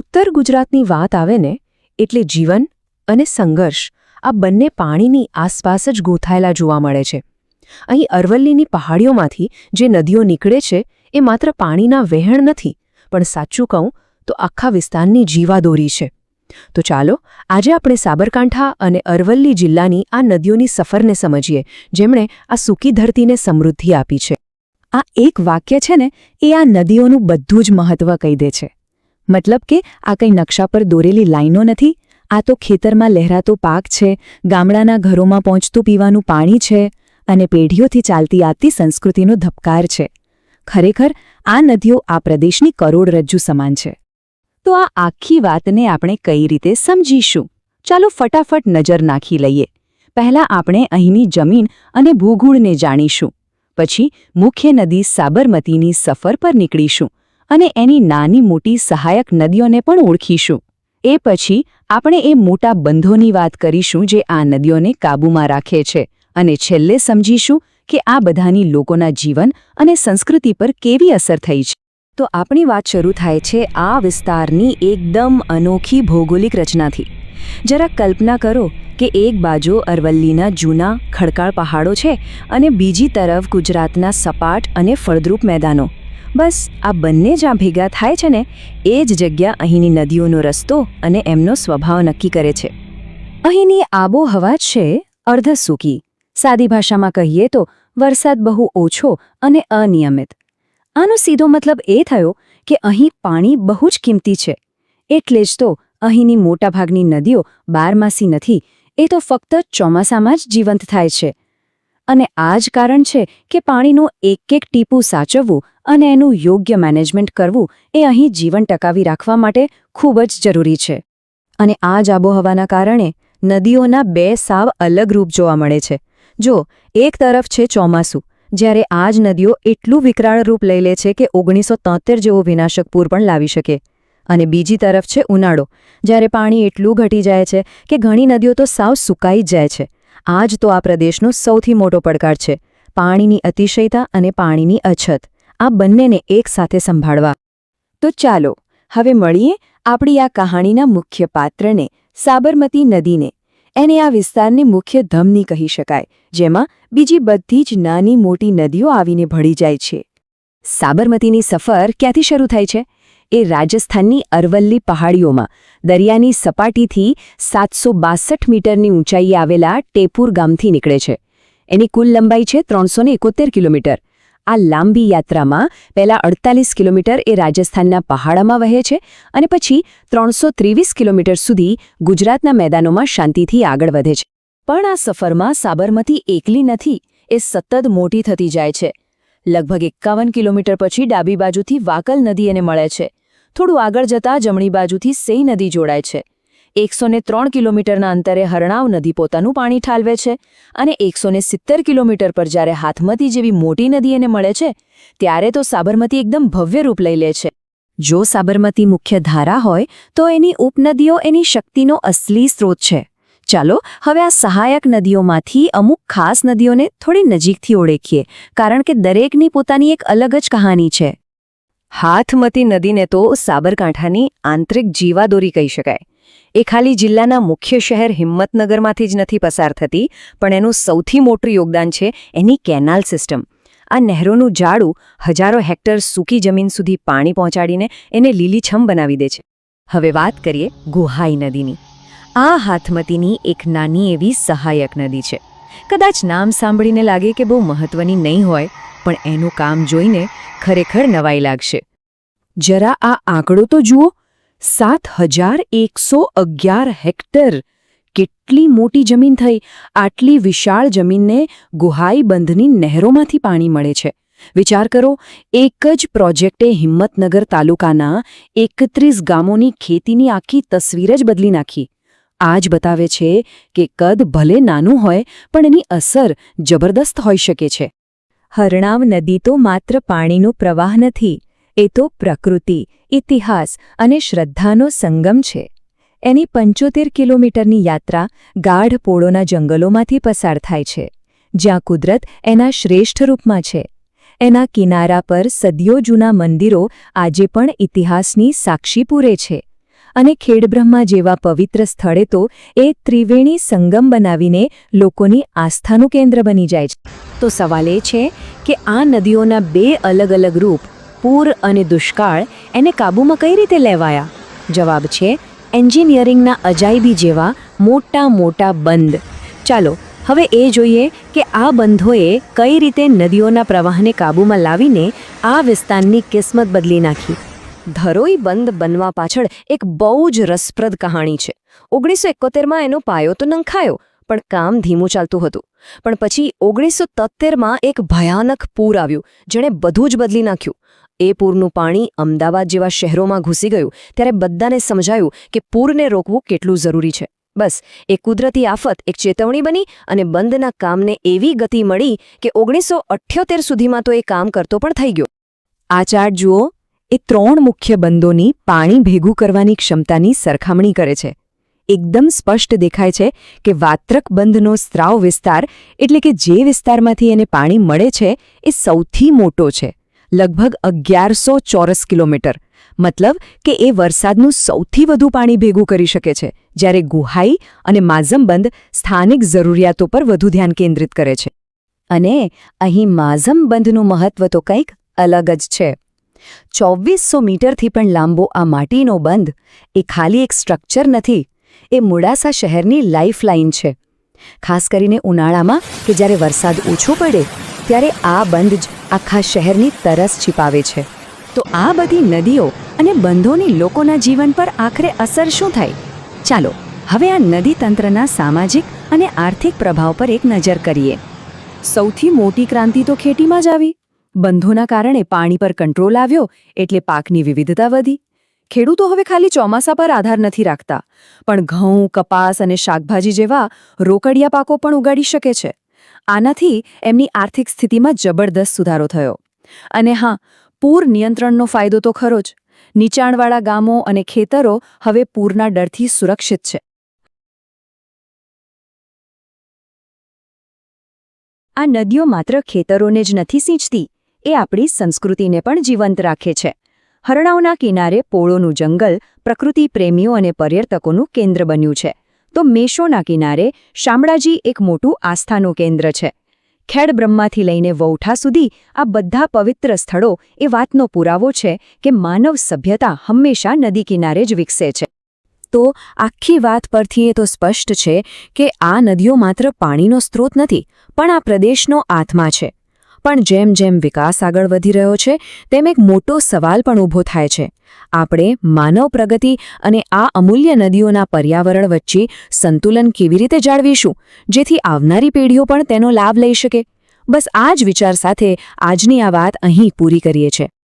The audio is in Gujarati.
ઉત્તર ગુજરાતની વાત આવે ને એટલે જીવન અને સંઘર્ષ આ બંને પાણીની આસપાસ જ ગોથાયેલા જોવા મળે છે. અહીં અરવલ્લીની પહાડીઓમાંથી જે નદીઓ નીકળે છે એ માત્ર પાણીના વહેણ નથી, પણ સાચું કહું તો આખા વિસ્તારની જીવાદોરી છે. તો ચાલો આજે આપણે સાબરકાંઠા અને અરવલ્લી જિલ્લાની આ નદીઓની સફરને સમજીએ, જેમણે આ સૂકી ધરતીને સમૃદ્ધિ આપી છે. આ એક વાક્ય છે ને, એ આ નદીઓનું બધું જ મહત્વ કહી દે છે. મતલબ કે આ કંઈ નકશા પર દોરેલી લાઈનો નથી? આ તો ખેતરમાં લહેરાતો પાક છે, ગામડાના ઘરોમાં પહોંચતું પીવાનું પાણી છે અને પેઢીઓથી ચાલતી આવતી સંસ્કૃતિનો ધબકાર છે. ખરેખર, આ નદીઓ આ પ્રદેશની કરોડરજ્જુ સમાન છે. તો આ આખી વાતને આપણે કઈ રીતે સમજીશું? ચાલો ફટાફટ નજર નાખી લઈએ. પહેલાં આપણે અહીંની જમીન અને ભૂગુણને જાણીશું. પછી મુખ્ય નદી સાબરમતીની સફર પર નીકળીશું. અને એની નાની મોટી સહાયક નદીઓને પણ ઓળખીશું. એ પછી આપણે એ મોટા બંધોની વાત કરીશું જે આ નદીઓને કાબૂમાં રાખે છે અને છેલ્લે સમજીશું કે આ બધાની લોકોના જીવન અને સંસ્કૃતિ પર કેવી અસર થઈ છે. તો આપણી વાત શરૂ થાય છે આ વિસ્તારની એકદમ અનોખી ભૌગોલિક રચનાથી. જરા કલ્પના કરો કે એક બાજુ અરવલ્લીના જૂના ખડકાળ પહાડો છે અને બીજી તરફ ગુજરાતના સપાટ અને ફળદ્રુપ મેદાનો. બસ, આ બંને જ્યાં ભેગા થાય છે ને, એ જ જગ્યા અહીંની નદીઓનો રસ્તો અને એમનો સ્વભાવ નક્કી કરે છે. અહીંની આબોહવા છે અર્ધ સૂકી સાદી ભાષામાં કહીએ તો, વરસાદ બહુ ઓછો અને અનિયમિત. આનો સીધો મતલબ એ થયો કે અહીં પાણી બહુ જ કિંમતી છે. એટલે જ તો અહીંની મોટાભાગની નદીઓ બારમાસી નથી, એ તો ફક્ત ચોમાસામાં જ જીવંત થાય છે. અને આ જ કારણ છે કે પાણીનું એક એક ટીપું સાચવવું અને એનું યોગ્ય મેનેજમેન્ટ કરવું એ અહીં જીવન ટકાવી રાખવા માટે ખૂબ જ જરૂરી છે. અને આ જ આબોહવાના કારણે નદીઓના બે સાવ અલગ રૂપ જોવા મળે છે. જો એક તરફ છે ચોમાસું, જ્યારે આ જ નદીઓ એટલું વિકરાળ રૂપ લઈ લે છે કે ઓગણીસો તોતેર જેવો વિનાશક પૂર પણ લાવી શકે. અને બીજી તરફ છે ઉનાળો, જ્યારે પાણી એટલું ઘટી જાય છે કે ઘણી નદીઓ તો સાવ સુકાઈ જ જાય છે. આ જ તો આ પ્રદેશનો સૌથી મોટો પડકાર છે. પાણીની અતિશયતા અને પાણીની અછત. આ બંનેને એકસાથે સંભાળવા. તો ચાલો, હવે મળીએ આપણી આ કહાણીના મુખ્ય પાત્રને, સાબરમતી નદીને. એને આ વિસ્તારની મુખ્ય ધમની કહી શકાય, જેમાં બીજી બધી જ નાની મોટી નદીઓ આવીને ભળી જાય છે. સાબરમતીની સફર ક્યાંથી શરૂ થાય છે? એ રાજસ્થાનની અરવલ્લી પહાડીઓમાં, દરિયાની સપાટીથી સાતસો મીટરની ઊંચાઈએ આવેલા ટેપુર ગામથી નીકળે છે. એની કુલ લંબાઈ છે ત્રણસો કિલોમીટર. આ લાંબી યાત્રામાં પહેલા અડતાલીસ કિલોમીટર એ રાજસ્થાનના પહાડામાં વહે છે અને પછી ત્રણસો કિલોમીટર સુધી ગુજરાતના મેદાનોમાં શાંતિથી આગળ વધે છે. પણ આ સફરમાં સાબરમતી એકલી નથી, એ સતત મોટી થતી જાય છે. લગભગ એકાવન કિલોમીટર પછી ડાબી બાજુથી વાકલ નદી એને મળે છે. થોડું આગળ જતાં જમણી બાજુથી સેઈ નદી જોડાય છે. એકસો ત્રણ કિલોમીટરના અંતરે હરણાવ નદી પોતાનું પાણી ઠાલવે છે અને એકસો સિત્તેર કિલોમીટર પર જ્યારે હાથમતી જેવી મોટી નદી એને મળે છે, ત્યારે તો સાબરમતી એકદમ ભવ્ય રૂપ લઈ લે છે. જો સાબરમતી મુખ્ય ધારા હોય, તો એની ઉપનદીઓ એની શક્તિનો અસલી સ્ત્રોત છે. ચાલો, હવે આ સહાયક નદીઓમાંથી અમુક ખાસ નદીઓને થોડી નજીકથી ઓળખીએ, કારણ કે દરેકની પોતાની એક અલગ જ કહાની છે. હાથમતી નદીને તો સાબરકાંઠાની આંતરિક જીવાદોરી કહી શકાય. એ ખાલી જિલ્લાના મુખ્ય શહેર હિંમતનગરમાંથી જ નથી પસાર થતી, પણ એનું સૌથી મોટું યોગદાન છે એની કેનાલ સિસ્ટમ. આ નહેરોનું જાડું હજારો હેક્ટર સૂકી જમીન સુધી પાણી પહોંચાડીને એને લીલીછમ બનાવી દે છે. હવે વાત કરીએ ગુહાઈ નદીની. આ હાથમતીની એક નાની એવી સહાયક નદી છે. કદાચ નામ સાંભળીને લાગે કે બહુ મહત્વની નહીં હોય, પણ એનું કામ જોઈને ખરેખર નવાઈ લાગશે. જરા આ આંકડો તો જુઓ. સાત હજાર એકસો અગિયાર હેક્ટર. કેટલી મોટી જમીન થઈ? આટલી વિશાળ જમીનને ગુહાઈ બંધની નહેરોમાંથી પાણી મળે છે. વિચાર કરો, એક જ પ્રોજેક્ટે હિંમતનગર તાલુકાના એકત્રીસ ગામોની ખેતીની આખી તસવીર જ બદલી નાખી. આ જ બતાવે છે કે કદ ભલે નાનું હોય, પણ એની અસર જબરદસ્ત હોઈ શકે છે. હરણાવ નદી તો માત્ર પાણીનો પ્રવાહ નથી એ તો પ્રકૃતિ, ઇતિહાસ અને શ્રદ્ધાનો સંગમ છે. એની પંચોતેર કિલોમીટરની યાત્રા ગાઢ પોળોના જંગલોમાંથી પસાર થાય છે, જ્યાં કુદરત એના શ્રેષ્ઠ રૂપમાં છે. એના કિનારા પર સદીઓ જૂના મંદિરો આજે પણ ઇતિહાસની સાક્ષી પૂરે છે અને ખેડબ્રહ્મા જેવા પવિત્ર સ્થળે તો એ ત્રિવેણી સંગમ બનાવીને લોકોની આસ્થાનું કેન્દ્ર બની જાય છે. તો સવાલ એ છે કે આ નદીઓના બે અલગ અલગ રૂપ પૂર અને દુષ્કાળ એને કાબૂમાં કઈ રીતે લેવાયા? જવાબ છે, એન્જિનિયરિંગના અજાયબી જેવા મોટા મોટા બંધ. ચાલો, હવે એ જોઈએ કે આ બંધોએ કઈ રીતે નદીઓના પ્રવાહને કાબૂમાં લાવીને આ વિસ્તારની કિસ્મત બદલી નાખી. ધરોઈ બંધ બનવા પાછળ એક બહુ જ રસપ્રદ કહાણી છે. ઓગણીસો એકોતેરમાં એનો પાયો તો નંખાયો, પણ કામ ધીમું ચાલતું હતું. પણ પછી ઓગણીસો તોતેરમાં એક ભયાનક પૂર આવ્યું, જેણે બધું જ બદલી નાખ્યું. એ પૂરનું પાણી અમદાવાદ જેવા શહેરોમાં ઘૂસી ગયું, ત્યારે બધાને સમજાયું કે પૂરને રોકવું કેટલું જરૂરી છે. બસ એ કુદરતી આફત, એક ચેતવણી બની અને બંધના કામને એવી ગતિ મળી કે ઓગણીસો સુધીમાં તો એ કામ કરતો પણ થઈ ગયો. આ ચાર્ટ જુઓ, એ ત્રણ મુખ્ય બંધોની પાણી ભેગું કરવાની ક્ષમતાની સરખામણી કરે છે. એકદમ સ્પષ્ટ દેખાય છે કે વાત્રક બંધનો સ્ત્રાવ વિસ્તાર, એટલે કે જે વિસ્તારમાંથી એને પાણી મળે છે, એ સૌથી મોટો છે. લગભગ અગિયારસો ચોરસ કિલોમીટર. મતલબ કે એ વરસાદનું સૌથી વધુ પાણી ભેગું કરી શકે છે, જ્યારે ગુહાઈ અને માઝમબંધ સ્થાનિક જરૂરિયાતો પર વધુ ધ્યાન કેન્દ્રિત કરે છે. અને અહીં માઝમ બંધનું મહત્વ તો કંઈક અલગ જ છે. ચોવીસો મીટરથી પણ લાંબો આ માટીનો બંધ એ ખાલી એક સ્ટ્રક્ચર નથી, એ મોડાસા શહેરની લાઇફલાઇન છે. ખાસ કરીને ઉનાળામાં કે જ્યારે વરસાદ ઓછો પડે ત્યારે આ બંધ જ આખા શહેરની તરસ છિપાવે છે. તો આ બધી નદીઓ અને બંધોની લોકોના જીવન પર આખરે અસર શું થાય? ચાલો, હવે આ નદી તંત્રના સામાજિક અને આર્થિક પ્રભાવ પર એક નજર કરીએ. સૌથી મોટી ક્રાંતિ તો ખેતીમાં જ આવી. બંધોના કારણે પાણી પર કંટ્રોલ આવ્યો, એટલે પાકની વિવિધતા વધી. ખેડૂતો હવે ખાલી ચોમાસા પર આધાર નથી રાખતા. પણ ઘઉં, કપાસ અને શાકભાજી જેવા રોકડિયા પાકો પણ ઉગાડી શકે છે. આનાથી એમની આર્થિક સ્થિતિમાં જબરદસ્ત સુધારો થયો. અને હા, પૂર નિયંત્રણનો ફાયદો તો ખરો જ. નીચાણવાળા ગામો અને ખેતરો હવે પૂરના ડરથી સુરક્ષિત છે. આ નદીઓ માત્ર ખેતરોને જ નથી સિંચતી, એ આપણી સંસ્કૃતિને પણ જીવંત રાખે છે. હરણાઓના કિનારે પોળોનું જંગલ પ્રકૃતિ પ્રેમીઓ અને પર્યટકોનું કેન્દ્ર બન્યું છે. તો મેશોના કિનારે શામળાજી એક મોટું આસ્થાનું કેન્દ્ર છે. ખેડ બ્રહ્માથી લઈને વૌઠા સુધી આ બધા પવિત્ર સ્થળો એ વાતનો પુરાવો છે કે માનવ સભ્યતા હંમેશા નદી કિનારે જ વિકસે છે. તો આખી વાત પરથી એ તો સ્પષ્ટ છે કે આ નદીઓ માત્ર પાણીનો સ્ત્રોત નથી, પણ આ પ્રદેશનો આત્મા છે. પણ જેમ જેમ વિકાસ આગળ વધી રહ્યો છે, તેમ એક મોટો સવાલ પણ ઊભો થાય છે. આપણે માનવ પ્રગતિ અને આ અમૂલ્ય નદીઓના પર્યાવરણ વચ્ચે સંતુલન કેવી રીતે જાળવીશું? જેથી આવનારી પેઢીઓ પણ તેનો લાભ લઈ શકે. બસ આ જ વિચાર સાથે આજની આ વાત અહીં પૂરી કરીએ છે